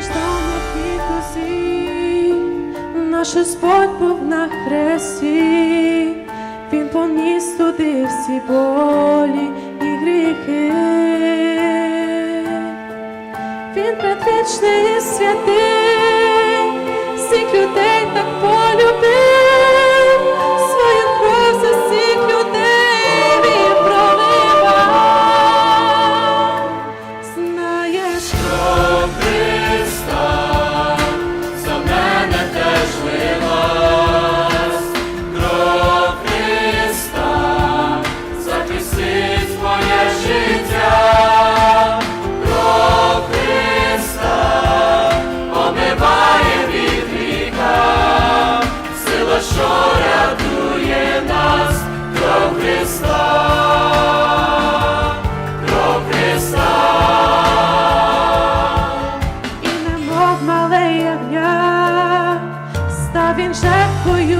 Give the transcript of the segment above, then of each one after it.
страждання підкосив, наш Господь був на хресті, Він поніс туди всі болі і гріхи, Він предвічний і святий, всіх людей так полюбив. Він жертвою.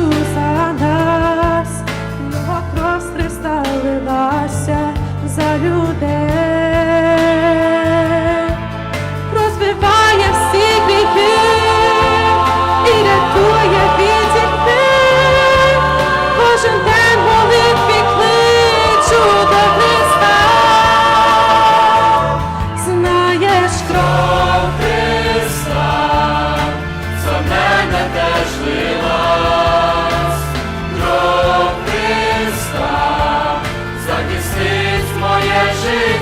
żyje.